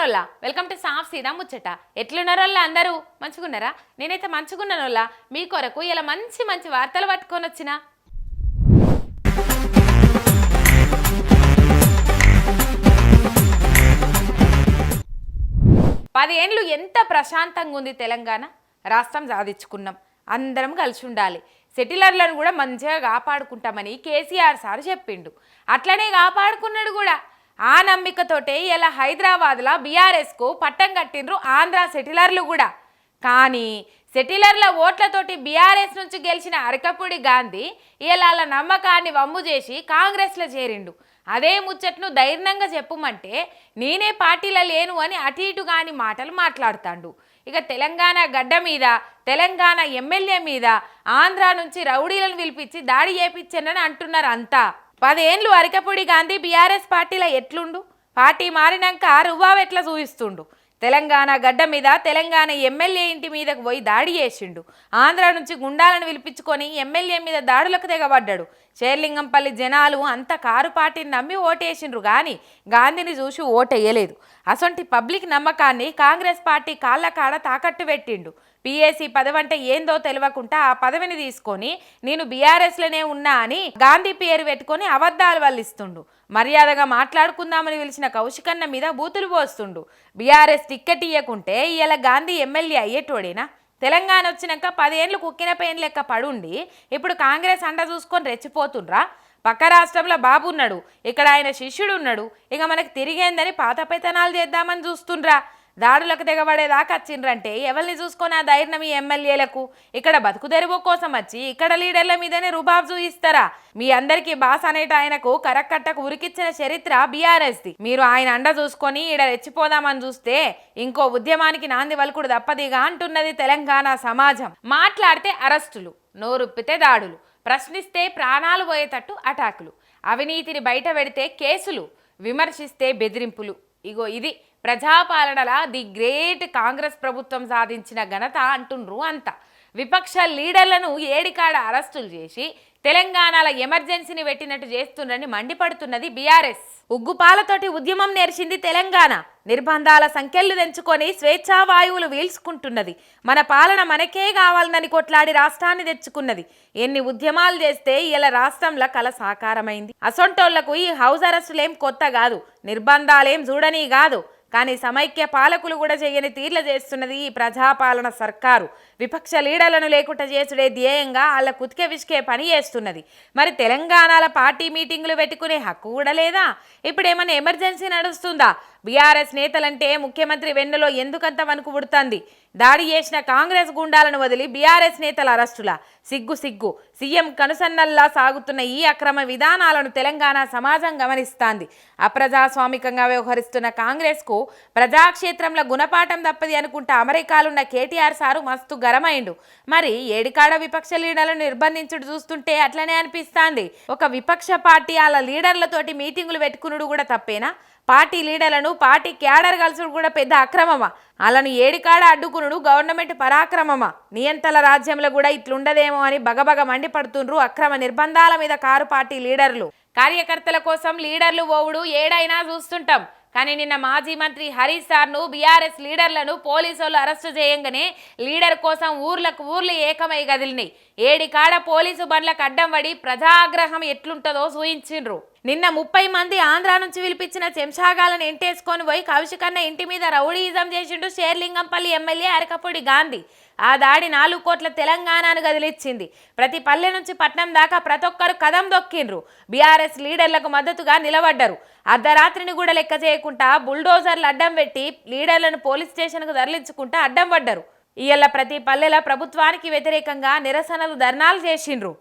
నమస్తే welcome to సాఫ్ సీదా ముచ్చట. ఎట్లున్నారోళ్ళ అందరూ? మంచిగున్నారా? నేనైతే మంచిగున్నానోళ్ళ. మీ కొరకు ఇలా మంచి మంచి వార్తలు పట్టుకొని వచ్చిన పదేండ్లు ఎంత ప్రశాంతంగా ఉంది తెలంగాణ? రాష్ట్రం సాధించుకున్నాం. అందరం కలిసి ఉండాలి సెటిలర్లను కూడా మంచిగా కాపాడుకుంటామని కేసీఆర్ సార్ చెప్పిండు. అట్లనే కాపాడుకున్నాడు కూడా. నమ్మికతోటే ఇలా హైదరాబాద్లో బీఆర్ఎస్కు పట్టం కట్టిండ్రు ఆంధ్ర సెటిలర్లు కూడా. కానీ సెటిలర్ల ఓట్లతోటి బీఆర్ఎస్ నుంచి గెలిచిన అరకపూడి గాంధీ ఇలా నమ్మకాన్ని వమ్ము చేసి కాంగ్రెస్లో చేరిండు. అదే ముచ్చట్ను ధైర్యంగా చెప్పుమంటే నేనే పార్టీలో లేను అని అటు ఇటు కాని మాటలు మాట్లాడుతాండు. ఇక తెలంగాణ గడ్డ మీద తెలంగాణ ఎమ్మెల్యే మీద ఆంధ్ర నుంచి రౌడీలను పిలిపించి దాడి చేపించానని అంటున్నారు అంతా. పదేండ్లు అరికపూడి గాంధీ బీఆర్ఎస్ పార్టీలో ఎట్లుండు? పార్టీ మారినాక రువ్వావెట్లా ఎట్లా చూపిస్తుండు? తెలంగాణ గడ్డ మీద తెలంగాణ ఎమ్మెల్యే ఇంటి మీదకు పోయి దాడి చేసిండు. ఆంధ్ర నుంచి గుండాలను పిలిపించుకొని ఎమ్మెల్యే మీద దాడులకు తెగబడ్డాడు. చేర్లింగంపల్లి జనాలు అంత కారు పార్టీని నమ్మి ఓటేసిండ్రు కానీ గాంధీని చూసి ఓటేయలేదు. అసొంటి పబ్లిక్ నమ్మకాన్ని కాంగ్రెస్ పార్టీ కాళ్ళ కాడ తాకట్టు పెట్టిండు. పిఏసీ పదవంటే ఏందో తెలియకుండా ఆ పదవిని తీసుకొని నేను బీఆర్ఎస్లోనే ఉన్నా అని గాంధీ పేరు పెట్టుకొని అబద్ధాలు వల్లిస్తుండు. మర్యాదగా మాట్లాడుకుందామని పిలిచిన కౌశికన్న మీద బూతులు పోస్తుండు. బీఆర్ఎస్ టిక్కెట్ ఇయ్యకుంటే ఇవాళ గాంధీ ఎమ్మెల్యే అయ్యేటోడేనా? తెలంగాణ వచ్చినాక పదేళ్ళు కుక్కిన పెయిన్ లెక్క పడుండి. ఇప్పుడు కాంగ్రెస్ అండ చూసుకొని రెచ్చిపోతుండ్రా. పక్క రాష్ట్రంలో బాబు ఉన్నాడు ఇక్కడ ఆయన శిష్యుడు ఉన్నాడు ఇక మనకు తిరిగేందని పాత పెత్తనాలు చేద్దామని చూస్తుండ్రా. దాడులకు దిగబడేదాకా వచ్చిండ్రంటే ఎవరిని చూసుకొని ఆ ధైర్యం ఈ ఎమ్మెల్యేలకు? ఇక్కడ బతుకు తెరువు కోసం వచ్చి ఇక్కడ లీడర్ల మీదనే రుబాబ్ చూయిస్తారా? మీ అందరికీ బాస్ అనేట ఆయనకు కరక్కట్టకు ఉరికిచ్చిన చరిత్ర బీఆర్ఎస్ది. మీరు ఆయన అండ చూసుకొని ఈడ రెచ్చిపోదామని చూస్తే ఇంకో ఉద్యమానికి నాంది వలుకుడు తప్పదిగా అంటున్నది తెలంగాణ సమాజం. మాట్లాడితే అరెస్టులు నోరుప్పితే దాడులు. ప్రశ్నిస్తే ప్రాణాలు పోయేటట్టు అటాకులు. అవినీతిని బయట పెడితే కేసులు. విమర్శిస్తే బెదిరింపులు. ఇగో ఇది ప్రజాపాలనల ది గ్రేట్ కాంగ్రెస్ ప్రభుత్వం సాధించిన ఘనత అంటుండ్రు అంత. విపక్ష లీడర్లను ఏడికాడ అరెస్టులు చేసి తెలంగాణలో ఎమర్జెన్సీని పెట్టినట్టు చేస్తుండని మండిపడుతున్నది బీఆర్ఎస్. ఉగ్గుపాలతోటి ఉద్యమం నేర్చింది తెలంగాణ. నిర్బంధాల సంఖ్యలు తెంచుకొని స్వేచ్ఛా వాయువులు వీల్చుకుంటున్నది. మన పాలన మనకే కావాలని కొట్లాడి రాష్ట్రాన్ని తెచ్చుకున్నది. ఎన్ని ఉద్యమాలు చేస్తే ఇలా రాష్ట్రంలో కల సాకారమైంది. అసొంటోళ్ళకు ఈ హౌస్ అరెస్టులేం కొత్త కాదు. నిర్బంధాలేం చూడని కాదు కానీ సమైక్య పాలకులు కూడా చేయని తీర్ల చేస్తున్నది ఈ ప్రజాపాలన సర్కారు. విపక్ష లీడర్లను లేకుండా చేసుడే ధ్యేయంగా వాళ్ళ కుతికే విసికే పని చేస్తున్నది. మరి తెలంగాణలో పార్టీ మీటింగులు పెట్టుకునే హక్కు కూడా లేదా? ఇప్పుడు ఏమైనా ఎమర్జెన్సీ నడుస్తుందా? బీఆర్ఎస్ నేతలంటే ముఖ్యమంత్రి వెన్నులో ఎందుకంత వణుకు పుడుతుంది? దాడి చేసిన కాంగ్రెస్ గుండాలను వదిలి బీఆర్ఎస్ నేతల అరెస్టుల. సిగ్గు సిగ్గు. సీఎం కనుసన్నల్లా సాగుతున్న ఈ అక్రమ విధానాలను తెలంగాణ సమాజం గమనిస్తాంది. అప్రజాస్వామికంగా వ్యవహరిస్తున్న కాంగ్రెస్కు ప్రజాక్షేత్రంలో గుణపాఠం తప్పది అనుకుంటా అమెరికాలున్న కేటీఆర్ సారు మస్తు గరమైండు మరి ఏడికాడ విపక్ష లీడర్లను నిర్బంధించుడు చూస్తుంటే అట్లనే అనిపిస్తాంది. ఒక విపక్ష పార్టీ వాళ్ళ లీడర్లతోటి మీటింగులు పెట్టుకునుడు కూడా తప్పేనా? పార్టీ లీడర్లను పార్టీ క్యాడర్ కలుసుడు కూడా పెద్ద అక్రమమా? అలాను ఏడికాడ అడ్డుకునుడు గవర్నమెంట్ పరాక్రమమా? నియంతల రాజ్యంలో కూడా ఇట్లుండదేమో అని బగబగ మండిపడుతుండ్రు అక్రమ నిర్బంధాల మీద కారు పార్టీ లీడర్లు. కార్యకర్తల కోసం లీడర్లు ఓవుడు ఏడైనా చూస్తుంటాం. కానీ నిన్న మాజీ మంత్రి హరీష్ సార్ను బీఆర్ఎస్ లీడర్లను పోలీసులు అరెస్టు చేయంగానే లీడర్ కోసం ఊర్లకు ఊర్లు ఏకమై కదిలినాయి. ఏడికాడ పోలీసు బండ్లకు అడ్డం పడి ప్రజాగ్రహం ఎట్లుంటుందో సూచించిండ్రు. నిన్న ముప్పై మంది ఆంధ్ర నుంచి పిలిపించిన చెంషాగాలను ఎంటేసుకొని పోయి కౌశికన్న ఇంటి మీద రౌడీయిజం చేసిండు షేర్లింగంపల్లి ఎమ్మెల్యే అరకపూడి గాంధీ. ఆ దాడి నాలుగు కోట్ల తెలంగాణను గదిలిచ్చింది ప్రతి పల్లె నుంచి పట్నం దాకా ప్రతి ఒక్కరు కదం దొక్కిండ్రు. బీఆర్ఎస్ లీడర్లకు మద్దతుగా నిలబడ్డారు. అర్ధరాత్రిని కూడా లెక్క చేయకుండా బుల్డోజర్లు అడ్డం పెట్టి లీడర్లను పోలీస్ స్టేషన్కు తరలించుకుంటా అడ్డం పడ్డరు. ఇయ్యల ప్రతి పల్లెల ప్రభుత్వానికి వ్యతిరేకంగా నిరసనలు ధర్నాలు చేసిండ్రు.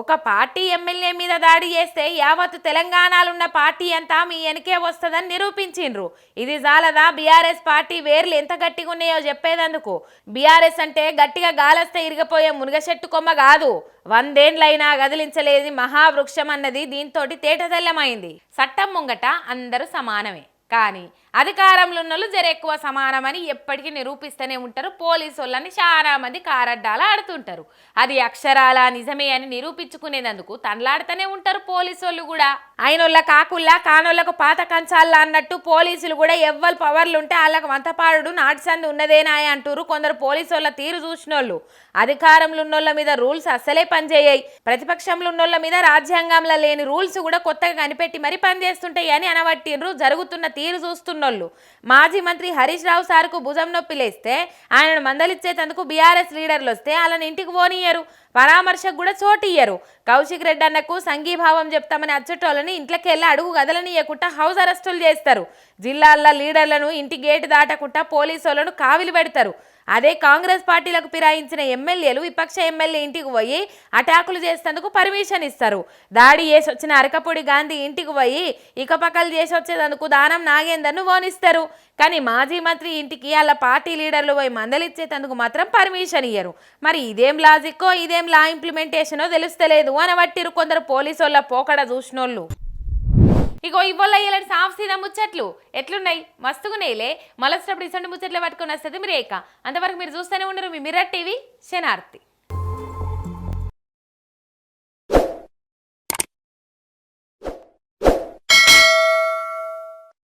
ఒక పార్టీ ఎమ్మెల్యే మీద దాడి చేస్తే యావత్ తెలంగాణలో ఉన్న పార్టీ అంతా మీ వెనకే వస్తుందని నిరూపించిండ్రు. ఇది జాలదా? బీఆర్ఎస్ పార్టీ వేర్లు ఎంత గట్టిగా ఉన్నాయో చెప్పేదందుకు. బీఆర్ఎస్ అంటే గట్టిగా గాలస్తే ఇరిగిపోయే మునగచెట్టు కొమ్మ కాదు. వందేండ్లైనా గదిలించలేని మహావృక్షం అన్నది దీంతో తేటతెల్లమైంది. చట్టం ముంగట అందరూ సమానమే. కానీ అధికారంలో ఉన్న వాళ్ళు జర ఎక్కువ సమానమని ఎప్పటికీ నిరూపిస్తూనే ఉంటారు. పోలీసు వాళ్ళని చాలా మంది కారడ్డాలు ఆడుతుంటారు. అది అక్షరాల నిజమే అని నిరూపించుకునేందుకు తనలాడుతూనే ఉంటారు పోలీసు వాళ్ళు కూడా. అయినోళ్ళ కాకుల్లా కానోళ్ళకు పాత కంచాల్లా అన్నట్టు పోలీసులు కూడా ఎవ్వరు పవర్లు ఉంటే వాళ్ళకు వంతపాడు నాటిసంది ఉన్నదేనాయ అంటారు కొందరు పోలీసు వాళ్ళ తీరు చూసినోళ్ళు. అధికారంలో ఉన్నోళ్ళ మీద రూల్స్ అస్సలే పనిచేయాయి. ప్రతిపక్షంలో ఉన్నోళ్ళ మీద రాజ్యాంగంలో లేని రూల్స్ కూడా కొత్తగా కనిపెట్టి మరీ పనిచేస్తుంటాయి అని అనబట్టిండ్రు జరుగుతున్న తీరు చూస్తున్నారు చూస్తున్నోళ్ళు మాజీ మంత్రి హరీష్ రావు సార్కు భుజం నొప్పి లేస్తే ఆయనను మందలిచ్చేటందుకు బీఆర్ఎస్ లీడర్లు వస్తే వాళ్ళని ఇంటికి పోనీయరు. పరామర్శకు కూడా చోటియ్యరు. కౌశిక్ రెడ్డి అన్నకు సంఘీభావం చెప్తామని అచ్చటోళ్ళని ఇంట్లోకి వెళ్ళి అడుగు కదలనియకుండా హౌస్ అరెస్టులు చేస్తారు. జిల్లాల్లో లీడర్లను ఇంటి గేటు దాటకుండా పోలీసు వాళ్ళను కావిలి పెడతారు. అదే కాంగ్రెస్ పార్టీలకు ఫిరాయించిన ఎమ్మెల్యేలు విపక్ష ఎమ్మెల్యే ఇంటికి పోయి అటాకులు చేసేందుకు పర్మిషన్ ఇస్తారు. దాడి చేసి వచ్చిన అరకపూడి గాంధీ ఇంటికి పోయి ఇకపక్కలు చేసి వచ్చేందుకు దానం నాగేందర్ను ఓనిస్తారు కానీ మాజీ మంత్రి ఇంటికి వాళ్ళ పార్టీ లీడర్లు పోయి మందలిచ్చేటందుకు మాత్రం పర్మిషన్ ఇయ్యరు. మరి ఇదేం లాజిక్కో ఇదేం లా ఇంప్లిమెంటేషనో తెలుస్తలేదు అనబట్టిరు కొందరు పోలీసు వాళ్ళ పోకడ చూసినోళ్ళు. ఇగో ఇవ్వల్ల ఇలాంటి సాఫ్ సీదా ముచ్చట్లు. ఎట్లున్నాయి? మస్తుగున్నాయిలే. మలసినప్పుడు ఇసండి ముచ్చట్లు పట్టుకొని వస్తుంది మీరు ఏక అంతవరకు మీరు చూస్తూనే ఉండరు మీ మిర్రర్ టీవీ శనార్తి.